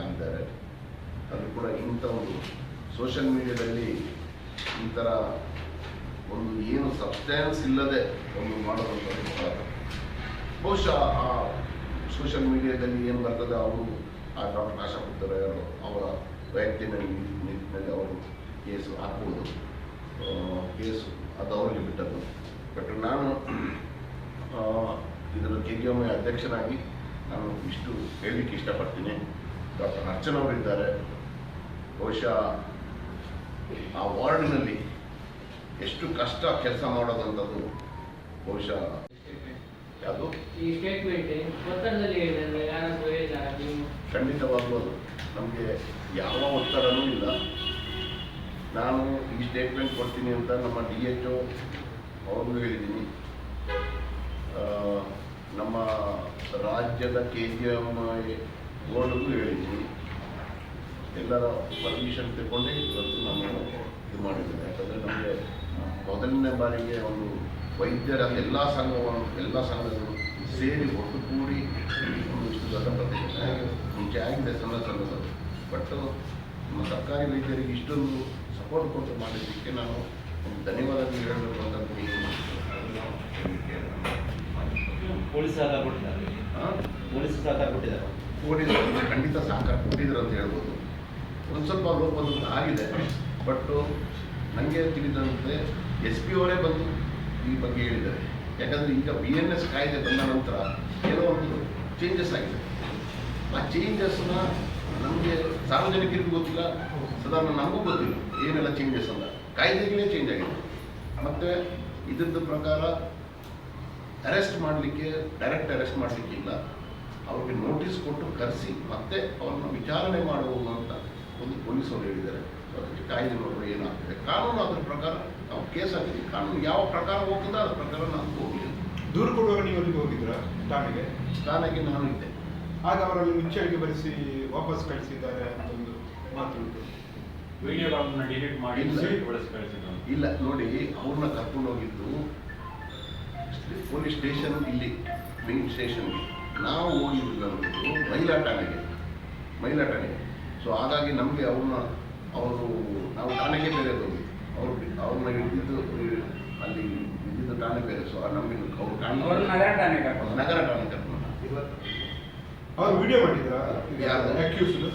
ಆಗಿದ್ದಾರೆ. ಅದು ಕೂಡ ಇಂಥ ಒಂದು ಸೋಷಿಯಲ್ ಮೀಡಿಯಾದಲ್ಲಿ ಈ ಒಂದು ಏನು ಸಬ್ಸ್ಟ್ಯಾನ್ಸ್ ಇಲ್ಲದೆ ಒಂದು ಮಾಡುವಂಥದ್ದು ಬಹುಶಃ ಆ ಸೋಷಿಯಲ್ ಮೀಡಿಯಾದಲ್ಲಿ ಏನು ಬರ್ತದೆ ಅವರು ಆ ಡಾಕ್ಟರ್ ಆಶಾ ಅವರ ವೈಯಕ್ತಿಕ ನಿಟ್ಟಿನಲ್ಲಿ ಅವರು ಕೇಸು ಹಾಕ್ಬೋದು. ಕೇಸು ಅದು ಅವರಿಗೆ ಬಿಟ್ಟದ್ದು. ಬಟ್ ನಾನು ಇದರ ಕೆ ಜಿ ಎಂ ಅಧ್ಯಕ್ಷನಾಗಿ ನಾನು ಇಷ್ಟು ಹೇಳಲಿಕ್ಕೆ ಇಷ್ಟಪಡ್ತೀನಿ. ಡಾಕ್ಟರ್ ಅರ್ಚನ್ ಅವರಿದ್ದಾರೆ. ಬಹುಶಃ ಆ ವಾರ್ಡ್ನಲ್ಲಿ ಎಷ್ಟು ಕಷ್ಟ ಕೆಲಸ ಮಾಡೋದಂಥದ್ದು ಬಹುಶಃ ಯಾವುದು? ಈ ಸ್ಟೇಟ್ಮೆಂಟ್ ಖಂಡಿತವಾಗ್ಲೂ ಅದು ನಮಗೆ ಯಾವ ಒತ್ತಡನೂ ಇಲ್ಲ. ನಾನು ಈ ಸ್ಟೇಟ್ಮೆಂಟ್ ಕೊಡ್ತೀನಿ ಅಂತ ನಮ್ಮ ಡಿ ಎಚ್ ಒ ಅವ್ರಿಗೂ ಹೇಳಿದ್ದೀನಿ. ನಮ್ಮ ರಾಜ್ಯದ ಕೆ ಜಿ ಎಂ ಬೋರ್ಡ್ಗೂ ಹೇಳಿದ್ವಿ. ಎಲ್ಲರ ಪರ್ಮಿಷನ್ ತಗೊಂಡೇ ಇವತ್ತು ನಾನು ಇದು ಮಾಡಿದ್ದೇನೆ ಯಾಕಂದರೆ ನಮಗೆ ಮೊದಲನೇ ಬಾರಿಗೆ ಒಂದು ವೈದ್ಯರ ಎಲ್ಲ ಸಂಘವನ್ನು ಎಲ್ಲ ಸಂಘಗಳು ಸೇರಿ ಒಟ್ಟುಗೂಡಿ ಒಂದು ಇಷ್ಟು ದೊಡ್ಡ ಪ್ರತಿಭಟನೆ ಮುಂಚೆ ಆಗಿದೆ ಸಣ್ಣ ಸಣ್ಣದು ಬಟ್ ನಮ್ಮ ಸರ್ಕಾರಿ ವೈದ್ಯರಿಗೆ ಇಷ್ಟೊಂದು ಸಪೋರ್ಟ್ ಕೊಟ್ಟು ಮಾಡಿದ್ದಕ್ಕೆ ನಾನು ಒಂದು ಧನ್ಯವಾದ ಹೇಳಬೇಕು ಅಂತ ಪೊಲೀಸ್ ಸಹಕಾರ ಕೊಟ್ಟಿದ್ದಾರೆ. ಪೊಲೀಸ್ ಸಹಕಾರ ಕೊಟ್ಟಿದ್ದಾರೆ. ಕೊಟ್ಟಿದ್ದಾರೆ ಖಂಡಿತ ಸಹಕಾರ ಕೊಟ್ಟಿದ್ರು ಅಂತ ಹೇಳ್ಬೋದು. ಒಂದು ಸ್ವಲ್ಪ ಲೋಪದೋಷ ಆಗಿದೆ. ಬಟ್ ನನಗೆ ತಿಳಿದಂತೆ ಎಸ್ ಪಿ ಅವರೇ ಬಂದು ಈ ಬಗ್ಗೆ ಹೇಳಿದ್ದಾರೆ. ಯಾಕಂದರೆ ಈಗ ಬಿ ಎನ್ ಎಸ್ ಕಾಯ್ದೆ ಬಂದ ನಂತರ ಏನೋ ಒಂದು ಚೇಂಜಸ್ ಆಗಿದೆ. ಆ ಚೇಂಜಸ್ನ ನಮಗೆ ಸಾರ್ವಜನಿಕರಿಗೂ ಗೊತ್ತಿಲ್ಲ. ಸಾಧಾರಣ ನಮಗೂ ಗೊತ್ತಿಲ್ಲ ಏನೆಲ್ಲ ಚೇಂಜಸ್ ಅಂತ. ಕಾಯ್ದೆಗಳೇ ಚೇಂಜ್ ಆಗಿದೆ. ಮತ್ತು ಇದ್ರದ್ದು ಪ್ರಕಾರ ಅರೆಸ್ಟ್ ಮಾಡಲಿಕ್ಕೆ ಡೈರೆಕ್ಟ್ ಅರೆಸ್ಟ್ ಮಾಡಲಿಕ್ಕಿಲ್ಲ ಅವ್ರಿಗೆ ನೋಟಿಸ್ ಕೊಟ್ಟು ಕರೆಸಿ ಮತ್ತೆ ಅವ್ರನ್ನ ವಿಚಾರಣೆ ಮಾಡುವುದು ಅಂತ ಒಂದು ಪೊಲೀಸರು ಹೇಳಿದ್ದಾರೆ. ಅದಕ್ಕೆ ಕಾಯ್ದೆ ನೋಡುವ ಏನಾಗ್ತದೆ? ಕಾನೂನು ಅದರ ಪ್ರಕಾರ ನಾವು ಕೇಸ್ ಹಾಕಿದ್ವಿ. ಕಾನೂನು ಯಾವ ಪ್ರಕಾರ ಹೋಗ್ತದೆ ಅದರ ಪ್ರಕಾರ ನಾನು ಹೋಗಲಿಲ್ಲ ದೂರು ಕೊಡುವಾಗ ನೀವು ಅಲ್ಲಿಗೆ ಹೋಗಿದ್ರ? ಠಾಣೆಗೆ? ಠಾಣೆಗೆ ನಾನು ಇದ್ದೆ. ಆಗ ಅವರಲ್ಲಿ ಮುಚ್ಚಳಿಕೆ ಬರೆಸಿ ವಾಪಸ್ ಕಳಿಸಿದ್ದಾರೆ ಅಂತ ಒಂದು ಮಾತು ವಿಡಿಯೋಗಳನ್ನು ಡಿಲೀಟ್ ಮಾಡಿ ಇಲ್ಲ. ನೋಡಿ ಅವ್ರನ್ನ ಕರ್ಕೊಂಡು ಹೋಗಿದ್ದು ಪೊಲೀಸ್ ಸ್ಟೇಷನ್ ಇಲ್ಲಿ ಮೇನ್ ಸ್ಟೇಷನ್ಗೆ ನಾವು ಹೋಗಿದ್ದು ಮಹಿಳಾ ಠಾಣೆಗೆ ಮಹಿಳಾ ಠಾಣೆಗೆ ಸೊ ಹಾಗಾಗಿ ನಮಗೆ ಅವ್ರನ್ನ ಅವರು ನಾವು ಠಾಣೆಗೆ ಬೇರೆ ಹೋಗಿ ಅವ್ರು ಅವ್ರನ್ನ ಹಿಡಿದಿದ್ದು ಅಲ್ಲಿ ಇದ್ದಿದ್ದ ಠಾಣೆ ಬೇರೆ. ಸೊ ನಮಗೆ ಅವ್ರು ಅವರು ಠಾಣೆ ನಗರ ಠಾಣೆ ಕರ್ಕೊಂಡು ನಗರ ಠಾಣೆ ಕರ್ಕೊಂಡು ಅವರು ವಿಡಿಯೋ ಮಾಡಿದ್ರ? ಯಾರು? ಅಕ್ಯೂಸ್ಡ್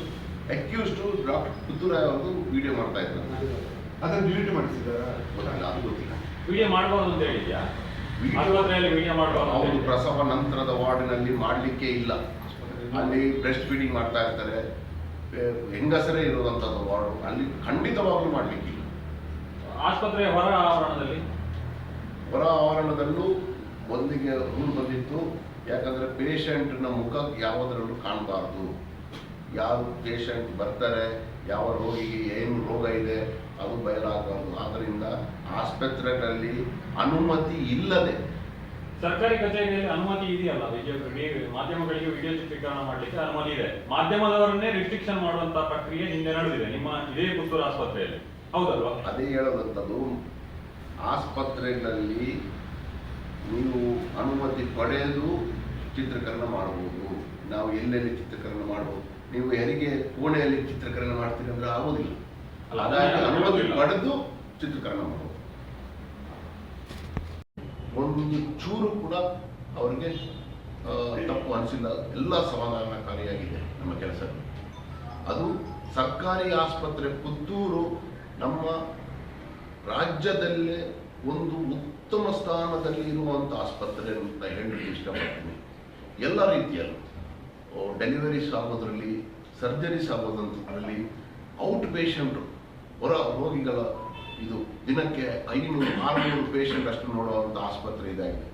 ಅಕ್ಯೂಸ್ಡು ಡಾಕ್ಟರ್ ಪುತ್ತೂರಾಯ್ ಅವರು ವಿಡಿಯೋ ಮಾಡ್ತಾ ಇದ್ದಾರೆ ಅದನ್ನು ಡಿಲೀಟ್ ಮಾಡಿಸಿದಾರ? ಗೊತ್ತಿಲ್ಲ ಅದು ಗೊತ್ತಿಲ್ಲ. ವಿಡಿಯೋ ಮಾಡಬಾರ್ದು ಅಂತ ಹೇಳಿದ್ಯಾ? ಅವರು ಪ್ರಸವ ನಂತರದ ವಾರ್ಡ್ನಲ್ಲಿ ಮಾಡಲಿಕ್ಕೆ ಇಲ್ಲ. ಅಲ್ಲಿ ಬ್ರೆಸ್ಟ್ ಫೀಡಿಂಗ್ ಮಾಡ್ತಾ ಇರ್ತಾರೆ. ಹೆಂಗಸರೇ ಇರುವಂಥದ್ದು ವಾರ್ಡ್. ಅಲ್ಲಿ ಖಂಡಿತವಾಗ್ಲೂ ಮಾಡಲಿಕ್ಕಿಲ್ಲ ಆಸ್ಪತ್ರೆಯ ಹೊರ ಆವರಣದಲ್ಲಿ? ಹೊರ ಆವರಣದಲ್ಲೂ ಒಂದಿಗೆ ರೂಲ್ ಬಂದಿತ್ತು. ಯಾಕಂದ್ರೆ ಪೇಷಂಟ್ನ ಮುಖ ಯಾವುದರಲ್ಲೂ ಕಾಣಬಾರ್ದು. ಯಾರು ಪೇಷಂಟ್ ಬರ್ತಾರೆ ಯಾವ ರೋಗಿಗೆ ಏನು ರೋಗ ಇದೆ ಅದು ಬಯಲಾಗಬಾರ್ದು. ಆದ್ದರಿಂದ ಆಸ್ಪತ್ರೆಗಳಲ್ಲಿ ಅನುಮತಿ ಇಲ್ಲದೆ ಸರ್ಕಾರಿ ಕಚೇರಿಯಲ್ಲಿ ಅನುಮತಿ ಇದೆಯಲ್ಲ? ವಿಡಿಯೋ ವಿಡಿಯೋ- ಮಾಧ್ಯಮಗಳಿಗೆ ವಿಡಿಯೋ ಚಿತ್ರೀಕರಣ ಮಾಡಲಿಕ್ಕೆ ಅನುಮತಿ ಇದೆ. ಮಾಧ್ಯಮದವರನ್ನೇ ರಿಸ್ಟ್ರಿಕ್ಷನ್ ಮಾಡುವಂತ ಪ್ರಕ್ರಿಯೆ ಹಿಂದೆ ನಡೆದಿದೆ. ನಿಮ್ಮ ಇದೇ ಪುತ್ತೂರು ಆಸ್ಪತ್ರೆಯಲ್ಲಿ. ಹೌದಲ್ವಾ? ಅದೇ ಹೇಳುವಂಥದ್ದು ಆಸ್ಪತ್ರೆಗಳಲ್ಲಿ ನೀವು ಅನುಮತಿ ಪಡೆದು ಚಿತ್ರೀಕರಣ ಮಾಡಬಹುದು. ನಾವು ಎಲ್ಲೆಲ್ಲಿ ಚಿತ್ರೀಕರಣ ಮಾಡಬಹುದು ನೀವು ಹೆರಿಗೆ ಕೋಣೆಯಲ್ಲಿ ಚಿತ್ರೀಕರಣ ಮಾಡ್ತೀರಿ ಅಂದ್ರೆ ಆಗೋದಿಲ್ಲ. ಆಗೋದಿಲ್ಲ. ಪಡೆದು ಚಿತ್ರೀಕರಣ ಮಾಡಬಹುದು ಒಂದು ಚೂರು ಕೂಡ ಅವರಿಗೆ ತಪ್ಪು ಅನಿಸಿಲ್ಲ. ಎಲ್ಲ ಸಮಾಧಾನಕಾರಿಯಾಗಿದೆ ನಮ್ಮ ಕೆಲಸ ಅದು ಸರ್ಕಾರಿ ಆಸ್ಪತ್ರೆ ಪುತ್ತೂರು ನಮ್ಮ ರಾಜ್ಯದಲ್ಲೇ ಒಂದು ಉತ್ತಮ ಸ್ಥಾನದಲ್ಲಿ ಇರುವಂಥ ಆಸ್ಪತ್ರೆ ಅಂತ ಹೇಳಲಿಕ್ಕೆ ಇಷ್ಟಪಡ್ತೀನಿ. ಎಲ್ಲ ರೀತಿಯಲ್ಲೂ. ಡೆಲಿವರೀಸ್ ಆಗೋದ್ರಲ್ಲಿ ಸರ್ಜರೀಸ್ ಆಗೋದಂಥದ್ರಲ್ಲಿ ಔಟ್ ಪೇಷಂಟು ಹೊರ ರೋಗಿಗಳ ಇದು ದಿನಕ್ಕೆ ಐನೂರು, ಆರುನೂರು ಪೇಷಂಟ್ ಅಷ್ಟು ನೋಡುವಂಥ ಆಸ್ಪತ್ರೆ ಇದಾಗಿದೆ.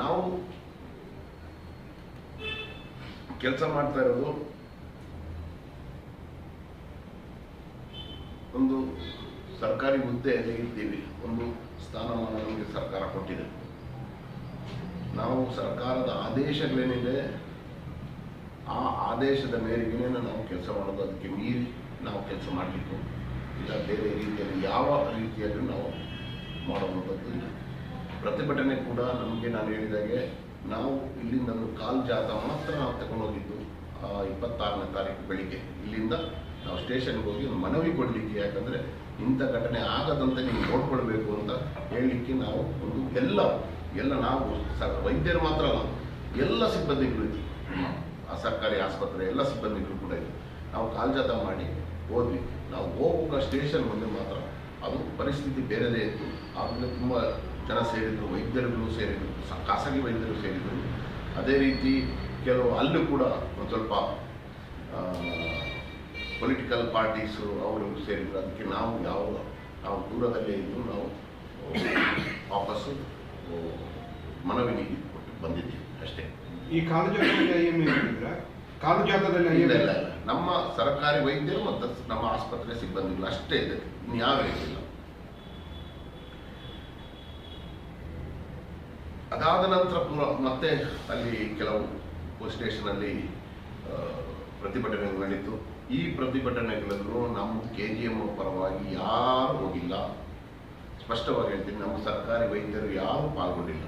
ನಾವು ಕೆಲಸ ಮಾಡ್ತಾ ಇರೋದು ಒಂದು ಸರ್ಕಾರಿ ಹುದ್ದೆಯಲ್ಲಿ ಇದ್ದೀವಿ. ಒಂದು ಸ್ಥಾನಮಾನ ನಮಗೆ ಸರ್ಕಾರ ಕೊಟ್ಟಿದೆ. ನಾವು ಸರ್ಕಾರದ ಆದೇಶಗಳೇನಿದೆ ಆ ಆದೇಶದ ಮೇರೆಗೆ ನಾವು ಕೆಲಸ ಮಾಡೋದು, ಅದಕ್ಕೆ ಮೀರಿ ನಾವು ಕೆಲಸ ಮಾಡಬೇಕು ಇಲ್ಲ, ಬೇರೆ ರೀತಿಯಲ್ಲಿ ಯಾವ ರೀತಿಯಲ್ಲೂ ನಾವು ಮಾಡುವಂಥದ್ದು ಇಲ್ಲ. ಪ್ರತಿಭಟನೆ ಕೂಡ ನಮಗೆ ನಾನು ಹೇಳಿದಾಗೆ, ನಾವು ಇಲ್ಲಿಂದ ಕಾಲು ಜಾತ ಮಾತ್ರ ನಾವು ತಗೊಂಡೋಗಿದ್ದು ಇಪ್ಪತ್ತಾರನೇ ತಾರೀಕು ಬೆಳಿಗ್ಗೆ. ಇಲ್ಲಿಂದ ನಾವು ಸ್ಟೇಷನ್ಗೆ ಹೋಗಿ ಮನವಿ ಕೊಡಲಿಕ್ಕೆ, ಯಾಕಂದರೆ ಇಂಥ ಘಟನೆ ಆಗದಂತೆ ನೀವು ನೋಡ್ಕೊಳ್ಬೇಕು ಅಂತ ಹೇಳಲಿಕ್ಕೆ ನಾವು ಒಂದು ಎಲ್ಲ ಎಲ್ಲ ನಾವು ವೈದ್ಯರು ಮಾತ್ರ ಅಲ್ಲ, ಎಲ್ಲ ಸಿಬ್ಬಂದಿಗಳು ಸರ್ಕಾರಿ ಆಸ್ಪತ್ರೆ ಎಲ್ಲ ಸಿಬ್ಬಂದಿಗಳು ಕೂಡ ಇದೆ ನಾವು ಕಾಲ್ಜಾತ ಮಾಡಿ ಹೋದ್ವಿ. ನಾವು ಹೋಗುವ ಸ್ಟೇಷನ್ ಮುಂದೆ ಮಾತ್ರ ಅದು ಪರಿಸ್ಥಿತಿ ಬೇರೆದೇ ಇತ್ತು. ಆಮೇಲೆ ತುಂಬ ಜನ ಸೇರಿದರು ವೈದ್ಯರುಗಳು ಸೇರಿದರು ಖಾಸಗಿ ವೈದ್ಯರು ಸೇರಿದರು. ಅದೇ ರೀತಿ ಕೆಲವು ಅಲ್ಲೂ ಕೂಡ ಒಂದು ಸ್ವಲ್ಪ ಪೊಲಿಟಿಕಲ್ ಪಾರ್ಟೀಸು ಅವರು ಸೇರಿದ್ರು. ಅದಕ್ಕೆ ನಾವು ಯಾವ ನಾವು ದೂರದಲ್ಲೇ ಇದ್ದರೂ ನಾವು ವಾಪಸ್ಸು ಆ, ಮನವಿ ನೀಡಿ ಕೊಟ್ಟು ಬಂದಿದ್ದೀವಿ ಅಷ್ಟೇ. ಈ ಕಾಲು ಜಾತದಲ್ಲಿ ಐ ಎಂ ಕಾಲು ಜಾತದಲ್ಲಿ ಐ ಇಲ್ಲ ಎಂ ಇಲ್ಲ ಇಲ್ಲ. ನಮ್ಮ ಸರ್ಕಾರಿ ವೈದ್ಯರು ಮತ್ತು ನಮ್ಮ ಆಸ್ಪತ್ರೆ ಸಿಬ್ಬಂದಿಗಳು ಅಷ್ಟೇ ಇದೆ. ಯಾರು ಇಲ್ಲ ಅದಾದ ನಂತರ ಪುನಃ ಮತ್ತೆ ಅಲ್ಲಿ ಕೆಲವು ಸ್ಟೇಷನಲ್ಲಿ ಆ, ಪ್ರತಿಭಟನೆಗಳು ನಡೀತು. ಈ ಪ್ರತಿಭಟನೆಗಳನ್ನು ನಮ್ಮ ಕೆ ಜಿ ಎಂ ಪರವಾಗಿ ಯಾರು ಹೋಗಿಲ್ಲ. ಸ್ಪಷ್ಟವಾಗಿ ಹೇಳ್ತೀನಿ ನಮ್ಮ ಸರ್ಕಾರಿ ವೈದ್ಯರು ಯಾರು ಪಾಲ್ಗೊಂಡಿಲ್ಲ.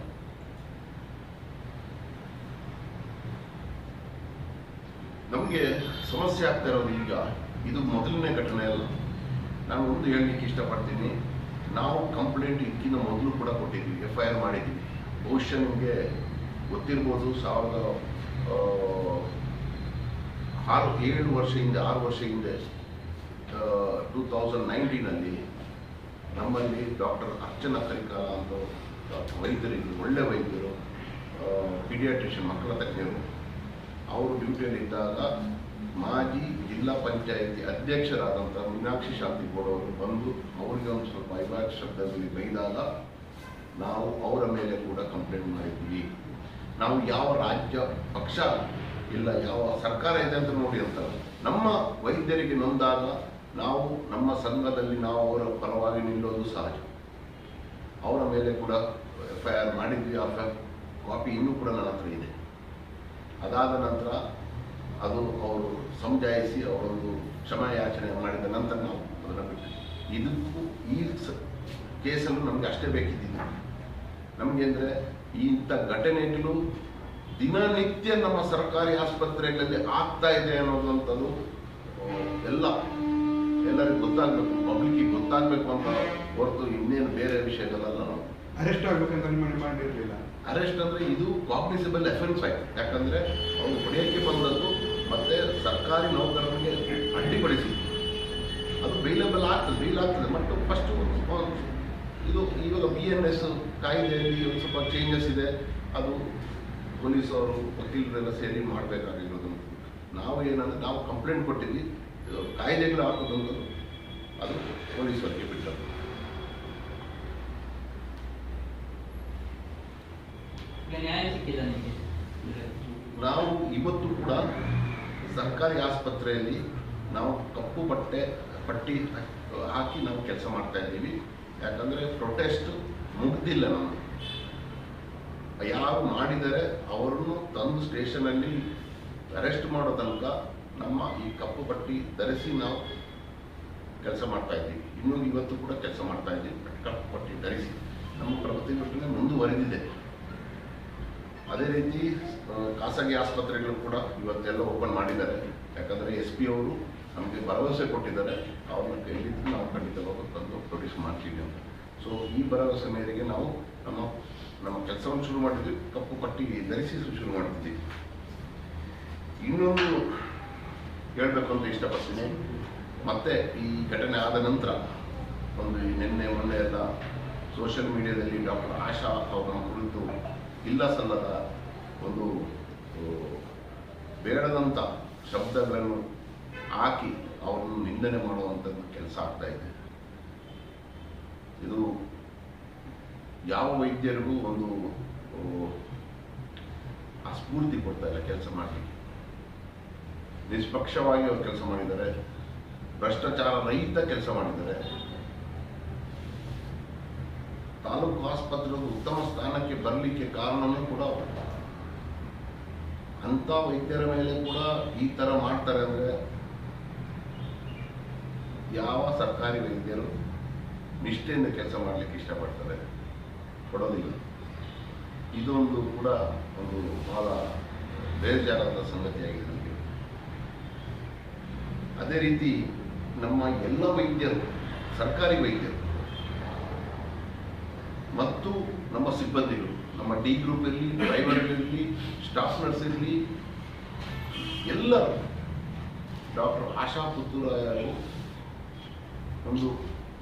ನಮಗೆ ಸಮಸ್ಯೆ ಆಗ್ತಾ ಇರೋದು ಈಗ. ಇದು ಮೊದಲನೇ ಘಟನೆ ಅಲ್ಲ. ನಾನು ಒಂದು ಹೇಳಲಿಕ್ಕೆ ಇಷ್ಟಪಡ್ತೀನಿ. ನಾವು ಕಂಪ್ಲೇಂಟ್ ಇದಕ್ಕಿಂತ ಮೊದಲು ಕೂಡ ಕೊಟ್ಟಿದ್ವಿ ಎಫ್ ಐ ಆರ್ ಮಾಡಿದ್ವಿ. ಬಹುಶಃ ನಿಮಗೆ ಗೊತ್ತಿರ್ಬೋದು ಸಾವಿರದ ಆರು, ಏಳು ವರ್ಷ ಹಿಂದೆ, ಆರು ವರ್ಷ ಹಿಂದೆ ಟೂ ತೌಸಂಡ್ ನೈನ್ಟೀನಲ್ಲಿ ನಮ್ಮಲ್ಲಿ ಡಾಕ್ಟರ್ ಅರ್ಚನಾ ಕರಿಕಾಲ ಅಂತ ವೈದ್ಯರಿದ್ದರು ಒಳ್ಳೆ ವೈದ್ಯರು ಪೀಡಿಯಾಟ್ರಿಷಿಯನ್ ಮಕ್ಕಳ ತಜ್ಞರು. ಅವರು ಡ್ಯೂಟಿಯಲ್ಲಿದ್ದಾಗ ಮಾಜಿ ಜಿಲ್ಲಾ ಪಂಚಾಯಿತಿ ಅಧ್ಯಕ್ಷರಾದಂಥ ಮೀನಾಕ್ಷಿ ಶಾಂತಿ ಅವರು ಬಂದು ಅವರಿಗೆ ಒಂದು ಸ್ವಲ್ಪ ಐವಾಕ್ ಶಬ್ದದಲ್ಲಿ ಬೈದಾಗ ನಾವು ಅವರ ಮೇಲೆ ಕೂಡ ಕಂಪ್ಲೇಂಟ್ ಮಾಡಿದ್ವಿ. ನಾವು ಯಾವ ರಾಜ್ಯ ಪಕ್ಷ ಇಲ್ಲ, ಯಾವ ಸರ್ಕಾರ ಇದೆ ಅಂತ ನೋಡಿ ಅಂತ ನಮ್ಮ ವೈದ್ಯರಿಗೆ ನೊಂದಾಗ ನಾವು ನಮ್ಮ ಸಂಘದಲ್ಲಿ ನಾವು ಅವರ ಪರವಾಗಿ ನಿಲ್ಲೋದು ಸಹಜ. ಅವರ ಮೇಲೆ ಕೂಡ ಎಫ್ ಐ ಆರ್ ಮಾಡಿದ್ವಿ. ಆ ಕಾಪಿ ಇನ್ನೂ ಕೂಡ ನನ್ನ ಹತ್ರ ಇದೆ. ಅದಾದ ನಂತರ ಅದು ಅವರು ಸಮಜಾಯಿಸಿ ಅವರೊಂದು ಕ್ಷಮಾಯಾಚನೆ ಮಾಡಿದ ನಂತರ ನಾವು ಅದನ್ನು ಬಿಟ್ಟು ಇದಕ್ಕೂ ಈ ಕೇಸಲ್ಲೂ ನಮಗೆ ಅಷ್ಟೇ ಬೇಕಿದ್ದಿದ್ದು ನಮಗೆ ಅಂದರೆ ಇಂಥ ಘಟನೆಗಳು ದಿನನಿತ್ಯ ನಮ್ಮ ಸರ್ಕಾರಿ ಆಸ್ಪತ್ರೆಗಳಲ್ಲಿ ಆಗ್ತಾ ಇದೆ ಅನ್ನೋದಂಥದ್ದು ಎಲ್ಲ. ಎಲ್ಲರಿಗೂ ಗೊತ್ತಾಗಬೇಕು, ಪಬ್ಲಿಕ್ಕಿಗೆ ಗೊತ್ತಾಗಬೇಕು ಅಂತ ಹೊರತು ಇನ್ನೇನು ಬೇರೆ ವಿಷಯಗಳಲ್ಲ ನಾವು. ಅರೆಸ್ಟ್ ಆಗಬೇಕಂತ ಮಾಡಿರ್ಲಿಲ್ಲ ಅರೆಸ್ಟ್ ಅಂದ್ರೆ ಇದು ಕಾಂಪ್ಲಿಸಿಬಲ್ ಎಫೆನ್ಸ್ ಆಯ್ತು. ಯಾಕಂದರೆ ಅವರು ಹೊಡೆಯಕ್ಕೆ ಬಂದದ್ದು ಮತ್ತೆ ಸರ್ಕಾರಿ ನೌಕರರಿಗೆ ಅಡ್ಡಿಪಡಿಸಿ. ಅದು ಬೈಲಬಲ್ ಆಗ್ತದೆ ಬೈಲ್ ಆಗ್ತದೆ. ಮತ್ತು ಫಸ್ಟ್ ಇದು ಇವಾಗ ಬಿ ಎನ್ ಎಸ್ ಕಾಯ್ದೆಯಲ್ಲಿ ಒಂದು ಸ್ವಲ್ಪ ಚೇಂಜಸ್ ಇದೆ. ಅದು ಪೊಲೀಸವರು ವಕೀಲರೆಲ್ಲ ಸೇರಿ ಮಾಡಬೇಕಾಗಿರೋದು ನಾವು ಏನಂದರೆ, ನಾವು ಕಂಪ್ಲೇಂಟ್ ಕೊಟ್ಟಿದ್ವಿ. ಕಾಯ್ದೆಗಳು ಹಾಕೋದಂಥದ್ದು ಅದು ಪೊಲೀಸರಿಗೆ ಬಿಟ್ಟದ್ದು ಈಗ ನಿಮಗೆ. ನಾವು ಇವತ್ತು ಕೂಡ ಸರ್ಕಾರಿ ಆಸ್ಪತ್ರೆಯಲ್ಲಿ ನಾವು ಕಪ್ಪು ಬಟ್ಟೆ ಪಟ್ಟಿ ಹಾಕಿ ನಾವು ಕೆಲಸ ಮಾಡ್ತಾ ಇದ್ದೀವಿ. ಯಾಕಂದರೆ ಪ್ರೊಟೆಸ್ಟ್ ಮುಗ್ದಿಲ್ಲ ನಮ್ಮದು ಯಾರು ಮಾಡಿದರೆ ಅವರನ್ನು ತಂದು ಸ್ಟೇಷನಲ್ಲಿ ಅರೆಸ್ಟ್ ಮಾಡೋ ತನಕ ನಮ್ಮ ಈ ಕಪ್ಪು ಪಟ್ಟಿ ಧರಿಸಿ ನಾವು ಕೆಲಸ ಮಾಡ್ತಾ ಇದ್ದೀವಿ. ಇನ್ನೂ ಇವತ್ತು ಕೂಡ ಕೆಲಸ ಮಾಡ್ತಾ ಇದ್ದೀವಿ. ಕಪ್ಪು ಪಟ್ಟಿ ಧರಿಸಿ. ನಮ್ಮ ಪ್ರತಿಭಟನೆ ಮುಂದುವರೆದಿದೆ. ಅದೇ ರೀತಿ ಖಾಸಗಿ ಆಸ್ಪತ್ರೆಗಳು ಕೂಡ ಇವತ್ತೆಲ್ಲ ಓಪನ್ ಮಾಡಿದ್ದಾರೆ. ಯಾಕಂದರೆ ಎಸ್ ಪಿ ಅವರು ನಮಗೆ ಭರವಸೆ ಕೊಟ್ಟಿದ್ದಾರೆ. ಅವ್ರನ್ನ ಕೈಲಿದ್ದು ನಾವು ಖಂಡಿತವಾಗೂ ತಂದು ಪ್ರೊಡ್ಯೂಸ್ ಮಾಡ್ತೀವಿ ಅಂತ. ಸೊ ಈ ಭರವಸೆ ಮೇರೆಗೆ ನಾವು ನಮ್ಮ ನಮ್ಮ ಕೆಲಸವನ್ನು ಶುರು ಮಾಡಿದ್ವಿ. ಕಪ್ಪು ಪಟ್ಟಿ ಧರಿಸಿ ಶುರು ಮಾಡಿದ್ವಿ ಇನ್ನೊಂದು ಹೇಳಬೇಕು ಅಂತ ಇಷ್ಟಪಡ್ತೀನಿ. ಮತ್ತೆ ಈ ಘಟನೆ ಆದ ನಂತರ ಒಂದು ನಿನ್ನೆ ಮೊನ್ನೆ ಎಲ್ಲ ಸೋಷಿಯಲ್ ಮೀಡಿಯಾದಲ್ಲಿ ಡಾಕ್ಟರ್ ಆಶಾ ಅವರ ಕುರಿತು ಇಲ್ಲ ಸಲ್ಲದ ಒಂದು ಬೇಡದಂಥ ಶಬ್ದಗಳನ್ನು ಹಾಕಿ ಅವರನ್ನು ನಿಂದನೆ ಮಾಡುವಂಥದ್ದು ಕೆಲಸ ಆಗ್ತಾ ಇದೆ. ಇದು ಯಾವ ವೈದ್ಯರಿಗೂ ಒಂದು ಸ್ಫೂರ್ತಿ ಕೊಡ್ತಾ ಇಲ್ಲ ಕೆಲಸ ಮಾಡಲಿಕ್ಕೆ. ನಿಷ್ಪಕ್ಷವಾಗಿ ಅವರು ಕೆಲಸ ಮಾಡಿದ್ದಾರೆ, ಭ್ರಷ್ಟಾಚಾರ ರಹಿತ ಕೆಲಸ ಮಾಡಿದ್ದಾರೆ. ತಾಲೂಕು ಆಸ್ಪತ್ರೆ ಉತ್ತಮ ಸ್ಥಾನಕ್ಕೆ ಬರಲಿಕ್ಕೆ ಕಾರಣವೇ ಕೂಡ ಅಂತ ವೈದ್ಯರ ಮೇಲೆ ಕೂಡ ಈ ತರ ಮಾಡ್ತಾರೆ ಅಂದ್ರೆ ಯಾವ ಸರ್ಕಾರಿ ವೈದ್ಯರು ನಿಷ್ಠೆಯಿಂದ ಕೆಲಸ ಮಾಡಲಿಕ್ಕೆ ಇಷ್ಟಪಡ್ತಾರೆ? ಕೊಡೋದಿಲ್ಲ. ಇದೊಂದು ಕೂಡ ಒಂದು ಬಹಳ ಬೇಜಾರಾದ ಸಂಗತಿಯಾಗಿದೆ ನನಗೆ ಅದೇ ರೀತಿ ನಮ್ಮ ಎಲ್ಲ ವೈದ್ಯರು, ಸರ್ಕಾರಿ ವೈದ್ಯರು ಮತ್ತು ನಮ್ಮ ಸಿಬ್ಬಂದಿಗಳು, ನಮ್ಮ ಡಿ ಗ್ರೂಪ್ ಇರಲಿ, ಡ್ರೈವರ್ ಇರಲಿ ಸ್ಟಾಫ್ ನರ್ಸ್ ಇರಲಿ ಎಲ್ಲರೂ ಡಾಕ್ಟರ್ ಆಶಾ ಪುತ್ತೂರಾಯರು ಒಂದು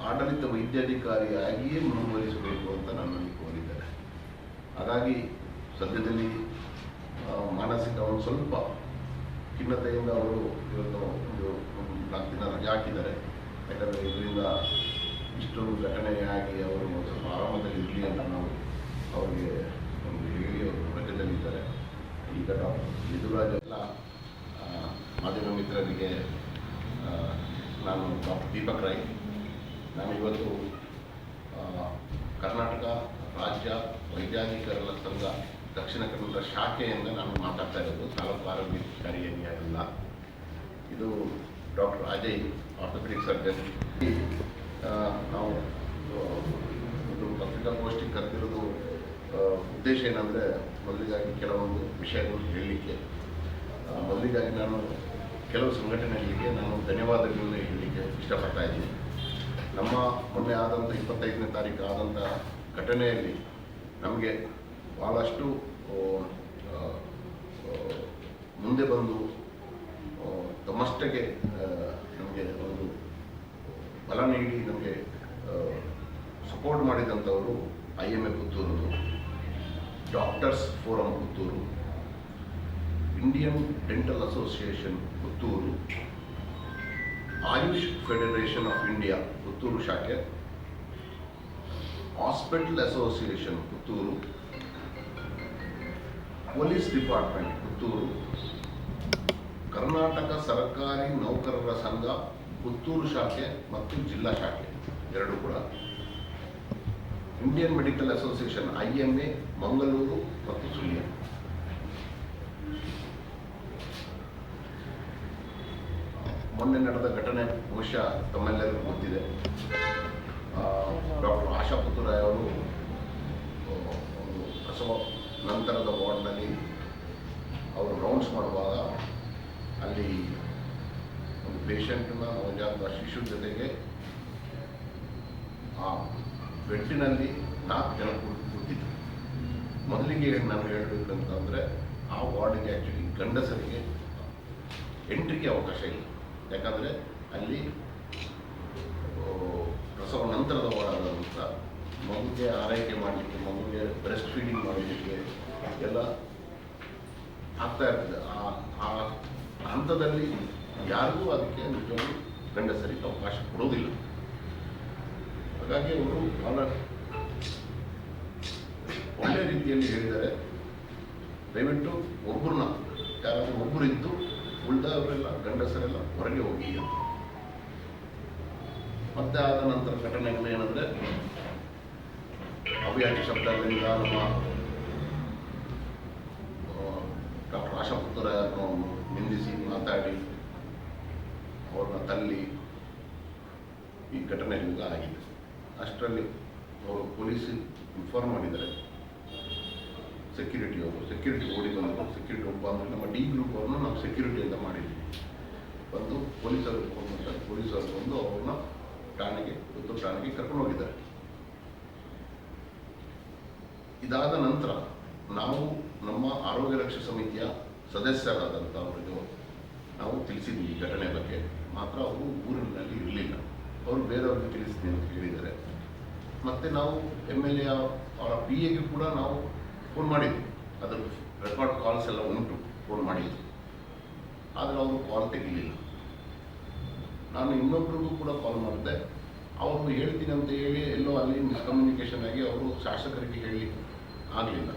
ಆಡಳಿತ ವೈದ್ಯಾಧಿಕಾರಿಯಾಗಿಯೇ ಮುಂದುವರಿಸಬೇಕು ಅಂತ ನನ್ನಲ್ಲಿ ಕೋರಿದ್ದಾರೆ. ಹಾಗಾಗಿ ಸದ್ಯದಲ್ಲಿ ಮಾನಸಿಕ ಒಂದು ಸ್ವಲ್ಪ ಖಿನ್ನತೆಯಿಂದ ಅವರು ಇವತ್ತು ಒಂದು ನಾಲ್ಕು ದಿನ ರಜೆ ಹಾಕಿದ್ದಾರೆ. ಯಾಕಂದರೆ ಇದರಿಂದ ಇಷ್ಟೊಂದು ಘಟನೆಯಾಗಿ ಅವರು ಮೊದಲು ಆರಾಮದಲ್ಲಿ ಇರಲಿ ಅಂತ ನಾವು ಅವರಿಗೆ ಒಂದು ಹೇಳಿ ಅವರು ಮಧ್ಯದಲ್ಲಿದ್ದಾರೆ ಈಗ ಡಾಕ್ಟರ್ ಯದುರಾಜ್ ಎಲ್ಲ ಮಾಧ್ಯಮ ಮಿತ್ರರಿಗೆ ನಾನು ಡಾಕ್ಟರ್ ದೀಪಕ್ ರೈ ನಾನು ಇವತ್ತು ಕರ್ನಾಟಕ ರಾಜ್ಯ ವೈಜ್ಞಾನಿಕರಲ್ಲ ಸಂಘ ದಕ್ಷಿಣ ಕನ್ನಡ ಶಾಖೆಯಿಂದ ನಾನು ಮಾತಾಡ್ತಾ ಇರೋದು. ತಾಲೂಕು ಆರೋಗ್ಯಾಧಿಕಾರಿ ಏನಿಲ್ಲ ಇದು ಡಾಕ್ಟರ್ ಅಜಯ್ ಆರ್ಥೋಪೆಡಿಕ್ ಸರ್ಜನ್. ನಾವು ಒಂದು ಪತ್ರಿಕಾಗೋಷ್ಠಿ ಕರೆದಿರೋದು ಉದ್ದೇಶ ಏನಂದರೆ ಮೊದಲಿಗಾಗಿ ಕೆಲವೊಂದು ವಿಷಯಗಳು ಹೇಳಲಿಕ್ಕೆ. ಮೊದಲಿಗಾಗಿ ನಾನು ಕೆಲವು ಸಂಘಟನೆಗಳಿಗೆ ನಾನು ಧನ್ಯವಾದಗಳನ್ನ ಹೇಳಲಿಕ್ಕೆ ಇಷ್ಟಪಡ್ತಾ ಇದ್ದೀನಿ. ನಮ್ಮ ಮೊನ್ನೆ ಆದಂಥ ಇಪ್ಪತ್ತೈದನೇ ತಾರೀಕು ಆದಂಥ ಘಟನೆಯಲ್ಲಿ ನಮಗೆ ಭಾಳಷ್ಟು ಮುಂದೆ ಬಂದು ತಮ್ಮಷ್ಟಕ್ಕೆ ನಮಗೆ ಒಂದು ಬಲ ನೀಡಿ ನಮಗೆ support ಮಾಡಿದಂಥವರು I M A Puttur. Doctors forum Puttur. Indian dental association Puttur. Ayush federation of India Puttur ಶಾಖೆ. Hospital association Puttur. Police department Puttur. Karnataka ಸರ್ಕಾರಿ ನೌಕರರ ಸಂಘ ಪುತ್ತೂರು ಶಾಖೆ ಮತ್ತು ಜಿಲ್ಲಾ ಶಾಖೆ, ಎರಡು ಕೂಡ. Indian medical association I M A Mangaluru ಮತ್ತು ಸುಳ್ಯ. ಮೊನ್ನೆ ನಡೆದ ಘಟನೆ ಬಹುಶಃ ತಮ್ಮೆಲ್ಲರಿಗೂ ಗೊತ್ತಿದೆ. ಡಾಕ್ಟರ್ ಆಶಾ ಪುತ್ತೂರಾಯ್ ಅವರು ಪ್ರಸವ ನಂತರದ ವಾರ್ಡ್ನಲ್ಲಿ ಅವರು ರೌಂಡ್ಸ್ ಮಾಡುವಾಗ ಅಲ್ಲಿ ಒಂದು ಪೇಷಂಟ್ನ ನವಜಾತ ಶಿಶು ಜೊತೆಗೆ ಆ ಬೆಟ್ಟಿನಲ್ಲಿ ನಾಲ್ಕು ಜನ ಕೂತ್- ಕೂತಿದ್ರು. ಮೊದಲಿಗೆ ನಾನು ಹೇಳಬೇಕಂತಂದರೆ ಆ ವಾರ್ಡಿಗೆ ಆ್ಯಕ್ಚುಲಿ ಗಂಡಸರಿಗೆ ಎಂಟ್ರಿಗೆ ಅವಕಾಶ ಇಲ್ಲ. ಯಾಕಂದರೆ ಅಲ್ಲಿ ಪ್ರಸವ ನಂತರದ ವಾರ್ಡ್ ಮಗುಗೆ ಆರೈಕೆ ಮಾಡಲಿಕ್ಕೆ, ಮಗುಗೆ ಬ್ರೆಸ್ಟ್ ಫೀಡಿಂಗ್ ಮಾಡಲಿಕ್ಕೆ ಎಲ್ಲ ಆಗ್ತಾ ಇರ್ತದೆ. ಆ ಆ ಹಂತದಲ್ಲಿ ಯಾರಿಗೂ ಅದಕ್ಕೆ ನಿಜವಾಗಿ ಗಂಡಸರಿಗೆ ಅವಕಾಶ ಕೊಡೋದಿಲ್ಲ. ಹಾಗಾಗಿ ಅವರು ಬಹಳ ಒಳ್ಳೆ ರೀತಿಯಲ್ಲಿ ಹೇಳಿದ್ದಾರೆ. ದಯವಿಟ್ಟು ಒಬ್ಬರನ್ನ, ಯಾರಾದರೂ ಒಬ್ಬರು ಇದ್ದು ಉಳಿದವರೆಲ್ಲ, ಗಂಡಸರೆಲ್ಲ ಹೊರಗೆ ಹೋಗಿ ಅಂತ. ಮತ್ತೆ ಆದ ನಂತರ ಘಟನೆಗಳು ಏನಂದ್ರೆ ಅವ್ಯಾಜ ಶಬ್ದಗಳಿಂದ ನಮ್ಮ ಡಾಕ್ಟರ್ ಆಶಾಪುತ್ರ ನಿಂದಿಸಿ ಮಾತಾಡಿ ಅವ್ರನ್ನ ತಲ್ಲಿ ಈ ಘಟನೆಗಳೆಲ್ಲ ಆಗಿದೆ. ಅಷ್ಟರಲ್ಲಿ ಅವರು ಪೊಲೀಸ್ ಇನ್ಫಾರ್ಮ್ ಮಾಡಿದ್ದಾರೆ. ಸೆಕ್ಯೂರಿಟಿ ಅವರು, ಸೆಕ್ಯೂರಿಟಿ ಓಡಿ ಬಂದರು. ಸೆಕ್ಯೂರಿಟಿ ಒಬ್ಬ ಅಂದರೆ ನಮ್ಮ ಡಿ ಗ್ರೂಪ್ ಅವ್ರನ್ನ ನಾವು ಸೆಕ್ಯೂರಿಟಿ ಅಂತ ಮಾಡಿದ್ವಿ. ಬಂದು ಪೊಲೀಸರು ಫೋನ್ ಮಾಡ್ತಾರೆ. ಪೊಲೀಸರು ಬಂದು ಅವ್ರನ್ನ ಠಾಣೆಗೆ ಪುತ್ತೂರು ಠಾಣೆಗೆ ಕರ್ಕೊಂಡು ಹೋಗಿದ್ದಾರೆ. ಇದಾದ ನಂತರ ನಾವು ನಮ್ಮ ಆರೋಗ್ಯ ರಕ್ಷಾ ಸಮಿತಿಯ ಸದಸ್ಯರಾದಂಥವರಿಗೂ ನಾವು ತಿಳಿಸಿದ್ವಿ ಈ ಘಟನೆ ಬಗ್ಗೆ. ಮಾತ್ರ ಅವರು ಊರಿನಲ್ಲಿ ಇರಲಿಲ್ಲ. ಅವರು ಬೇರೆಯವ್ರಿಗೆ ತಿಳಿಸ್ತೀನಿ ಅಂತ ಹೇಳಿದ್ದಾರೆ. ಮತ್ತು ನಾವು ಎಂ ಎಲ್ ಎ ಅವರ ಪಿ ಎಗೆ ಕೂಡ ನಾವು ಫೋನ್ ಮಾಡಿದ್ವಿ. ಅದರ ರೆಕಾರ್ಡ್ ಕಾಲ್ಸ್ ಎಲ್ಲ ಉಂಟು ಫೋನ್ ಮಾಡಿದ್ವಿ. ಆದರೆ ಅವರು ಕಾಲ್ ತೆಗಿಲಿಲ್ಲ. ನಾನು ಇನ್ನೊಬ್ರಿಗೂ ಕೂಡ ಕಾಲ್ ಮಾಡಿದೆ ಅವರು ಹೇಳ್ತೀನಿ ಅಂತ ಹೇಳಿ ಎಲ್ಲೋ ಅಲ್ಲಿ ಮಿಸ್ಕಮ್ಯುನಿಕೇಷನ್ ಆಗಿ ಅವರು ಶಾಸಕರಿಗೆ ಹೇಳಿ ಆಗಲಿಲ್ಲ.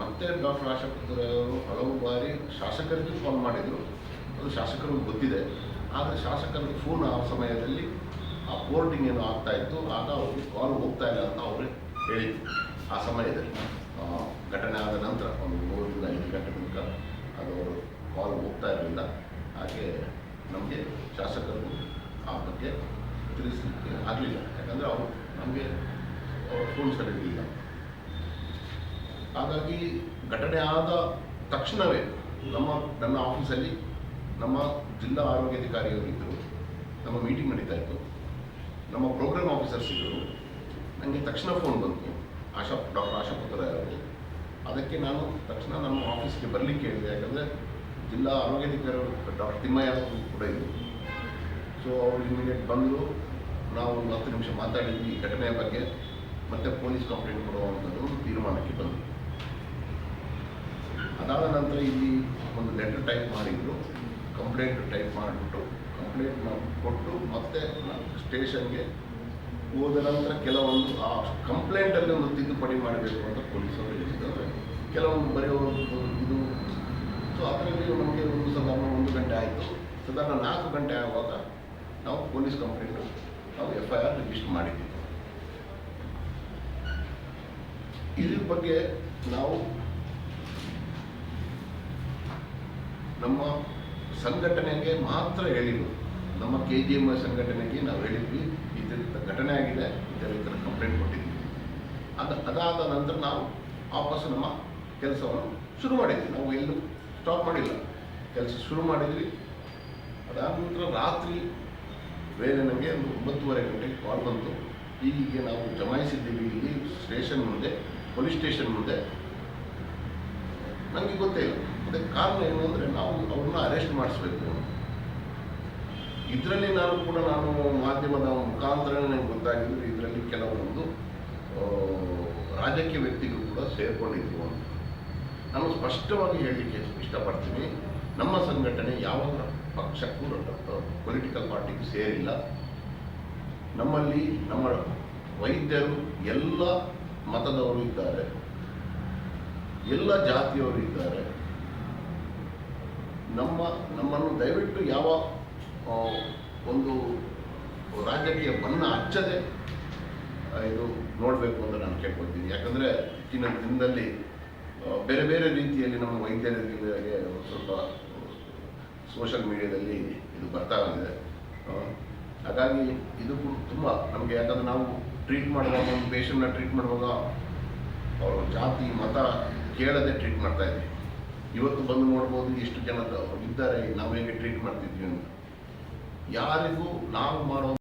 ಮತ್ತೆ ಡಾಕ್ಟರ್ ಆಶಾ ಅವರು ಹಲವು ಬಾರಿ ಶಾಸಕರಿಗೂ ಕಾಲ್ ಮಾಡಿದರು. ಅದು ಶಾಸಕರಿಗೂ ಗೊತ್ತಿದೆ. ಆದರೆ ಶಾಸಕರಿಗೆ ಫೋನ್ ಆ ಸಮಯದಲ್ಲಿ ಆ ಬೋರ್ಡಿಂಗ್ ಏನೋ ಆಗ್ತಾ ಇತ್ತು, ಆಗ ಅವರು ಕಾಲ್ ಹೋಗ್ತಾ ಇಲ್ಲ ಅಂತ ಅವರು ಹೇಳಿದ್ರು. ಆ ಸಮಯದಲ್ಲಿ. ಘಟನೆ ಆದ ನಂತರ ಒಂದು ಮೂರರಿಂದ ಐದು ಗಂಟೆ ತನಕ ಅದು ಅವರು ಕಾಲ್ ಹೋಗ್ತಾ ಇರಲಿಲ್ಲ. ಹಾಗೆ ನಮಗೆ ಶಾಸಕರು ಆ ಬಗ್ಗೆ ತಿಳಿಸಲಿಕ್ಕೆ ಆಗಲಿಲ್ಲ. ಯಾಕಂದರೆ ಅವರು ನಮಗೆ ಫೋನ್ ಸರಿಯಿಲ್ಲ ಹಾಗಾಗಿ ಘಟನೆ ಆದ ತಕ್ಷಣವೇ ನಮ್ಮ, ನನ್ನ ಆಫೀಸಲ್ಲಿ ನಮ್ಮ ಜಿಲ್ಲಾ ಆರೋಗ್ಯಾಧಿಕಾರಿಯವರಿದ್ದರು ನಮ್ಮ ಮೀಟಿಂಗ್ ನಡೀತಾ ಇತ್ತು. ನಮ್ಮ ಪ್ರೋಗ್ರಾಮ್ ಆಫೀಸರ್ಸ್ ಇದ್ದರು ನನಗೆ ತಕ್ಷಣ ಫೋನ್ ಬಂತು. ಆಶಾ ಡಾಕ್ಟರ್ ಆಶಾ ಪುತ್ರ ಅವರು. ಅದಕ್ಕೆ ನಾನು ತಕ್ಷಣ ನಮ್ಮ ಆಫೀಸ್ಗೆ ಬರಲಿಕ್ಕೆ ಹೇಳಿದೆ. ಯಾಕಂದರೆ ಜಿಲ್ಲಾ ಆರೋಗ್ಯಾಧಿಕಾರಿ ಡಾಕ್ಟರ್ ತಿಮ್ಮಯ್ಯ ಕೂಡ ಇದ್ದರು ಸೊ ಅವರು ಇಮಿಡಿಯೇಟ್ ಬಂದರು. ನಾವು ಒಂದು ಹತ್ತು ನಿಮಿಷ ಮಾತಾಡಿದ್ವಿ ಈ ಘಟನೆಯ ಬಗ್ಗೆ. ಮತ್ತೆ ಪೊಲೀಸ್ ಕಂಪ್ಲೇಂಟ್ ಕೊಡುವಂಥದ್ದು ತೀರ್ಮಾನಕ್ಕೆ ಬಂದರು ಅದಾದ ನಂತರ ಇಲ್ಲಿ ಒಂದು ಲೆಟರ್ ಟೈಪ್ ಮಾಡಿದ್ರು. ಕಂಪ್ಲೇಂಟ್ ಟೈಪ್ ಮಾಡಿಬಿಟ್ಟು ಕಂಪ್ಲೇಂಟ್ ಕೊಟ್ಟು ಮತ್ತೆ ಸ್ಟೇಷನ್ಗೆ ಹೋದ ನಂತರ ಕೆಲವೊಂದು, ಆ ಕಂಪ್ಲೇಂಟಲ್ಲಿ ಒಂದು ತಿದ್ದುಪಡಿ ಮಾಡಬೇಕು ಅಂತ ಪೊಲೀಸರು ಹೇಳಿದ್ದಾರೆ ಕೆಲವೊಂದು ಬರೆಯುವಂಥದ್ದು ಇದು. ಸೊ ಅದರಲ್ಲಿ ನಮಗೆ ಒಂದು ಸಾಧಾರಣ ಒಂದು ಗಂಟೆ ಆಯಿತು. ಸಾಧಾರಣ ನಾಲ್ಕು ಗಂಟೆ ಆಗುವಾಗ ನಾವು ಪೊಲೀಸ್ ಕಂಪ್ಲೇಂಟು ನಾವು ಎಫ್ ಐ ಆರ್ ರಿಜಿಸ್ಟರ್ ಮಾಡಿದ್ದೀವಿ ಇದ್ರ ಬಗ್ಗೆ ನಾವು ನಮ್ಮ ಸಂಘಟನೆಗೆ ಮಾತ್ರ ಹೇಳಿದ್ವಿ ನಮ್ಮ ಕೆ ಜಿ ಎಂ ಸಂಘಟನೆಗೆ ನಾವು ಹೇಳಿದ್ವಿ ಇದರ ಘಟನೆ ಆಗಿದೆ, ಇದರಿಂದ ಥರ ಕಂಪ್ಲೇಂಟ್ ಕೊಟ್ಟಿದ್ವಿ. ಅದು, ಅದಾದ ನಂತರ ನಾವು ವಾಪಸ್ ನಮ್ಮ ಕೆಲಸವನ್ನು ಶುರು ಮಾಡಿದ್ವಿ. ನಾವು ಎಲ್ಲೂ ಸ್ಟಾಪ್ ಮಾಡಿಲ್ಲ. ಕೆಲಸ ಶುರು ಮಾಡಿದ್ವಿ. ಅದಾದ ನಂತರ ರಾತ್ರಿ ಬೇರೆ ನನಗೆ ಒಂದು ಒಂಬತ್ತುವರೆ ಗಂಟೆಗೆ ಕಾಲ್ ಬಂತು. ಹೀಗೆ ನಾವು ಜಮಾಯಿಸಿದ್ದೀವಿ. ಇಲ್ಲಿ ಸ್ಟೇಷನ್ ಮುಂದೆ ಪೊಲೀಸ್ ಸ್ಟೇಷನ್ ಮುಂದೆ. ನನಗೆ ಗೊತ್ತೇ ಇಲ್ಲ. ಅದಕ್ಕೆ ಕಾರಣ ಏನು ಅಂದರೆ ನಾವು ಅವ್ರನ್ನ ಅರೆಸ್ಟ್ ಮಾಡಿಸ್ಬೇಕು. ಇದರಲ್ಲಿ ನಾನು ಕೂಡ ನಾನು ಮಾಧ್ಯಮದ ಮುಖಾಂತರ ನನಗೆ ಗೊತ್ತಾಗಿದ್ದು ಇದರಲ್ಲಿ ಕೆಲವೊಂದು ರಾಜಕೀಯ ವ್ಯಕ್ತಿಗಳು ಕೂಡ ಸೇರಿಕೊಂಡಿದ್ರು ಅಂತ. ನಾನು ಸ್ಪಷ್ಟವಾಗಿ ಹೇಳಲಿಕ್ಕೆ ಇಷ್ಟಪಡ್ತೀನಿ, ನಮ್ಮ ಸಂಘಟನೆ ಯಾವ ಪಕ್ಷಕ್ಕೂ ಪೊಲಿಟಿಕಲ್ ಪಾರ್ಟಿಗೂ ಸೇರಿಲ್ಲ. ನಮ್ಮಲ್ಲಿ ನಮ್ಮ ವೈದ್ಯರು, ಎಲ್ಲ ಮತದವರು ಇದ್ದಾರೆ. ಎಲ್ಲ ಜಾತಿಯವರು ಇದ್ದಾರೆ. ನಮ್ಮ, ನಮ್ಮನ್ನು ದಯವಿಟ್ಟು ಯಾವ ಒಂದು ರಾಜಕೀಯ ಬಣ್ಣ ಹಚ್ಚದೆ ಇದು ನೋಡಬೇಕು ಅಂತ ನಾನು ಕೇಳ್ಕೊಳ್ತೀನಿ. ಯಾಕಂದರೆ ಇತ್ತಿನ ದಿನದಲ್ಲಿ ಬೇರೆ ಬೇರೆ ರೀತಿಯಲ್ಲಿ ನಮ್ಮ ವೈದ್ಯರಿಗೆ ಸ್ವಲ್ಪ ಸೋಷಲ್ ಮೀಡಿಯಾದಲ್ಲಿ ಇದು ಬರ್ತಾ ಬಂದಿದೆ. ಹಾಗಾಗಿ ಇದು ತುಂಬ ನಮಗೆ ಯಾಕಂದರೆ ನಾವು ಟ್ರೀಟ್ ಮಾಡುವಾಗ, ಒಂದು ಪೇಷಂಟ್ನ ಟ್ರೀಟ್ ಮಾಡುವಾಗ, ಅವರ ಜಾತಿ, ಮತ ಕೇಳದೆ ಟ್ರೀಟ್ ಮಾಡ್ತಾ ಇದ್ವಿ ಇವತ್ತು ಬಂದು ನೋಡ್ಬೋದು ಎಷ್ಟು ಜನ ಇದ್ದಾರೆ ನಾವು ಹೇಗೆ ಟ್ರೀಟ್ ಮಾಡ್ತಿದ್ವಿ ಅಂತ. ಯಾರಿಗೂ ನಾವು ಮಾಡೋ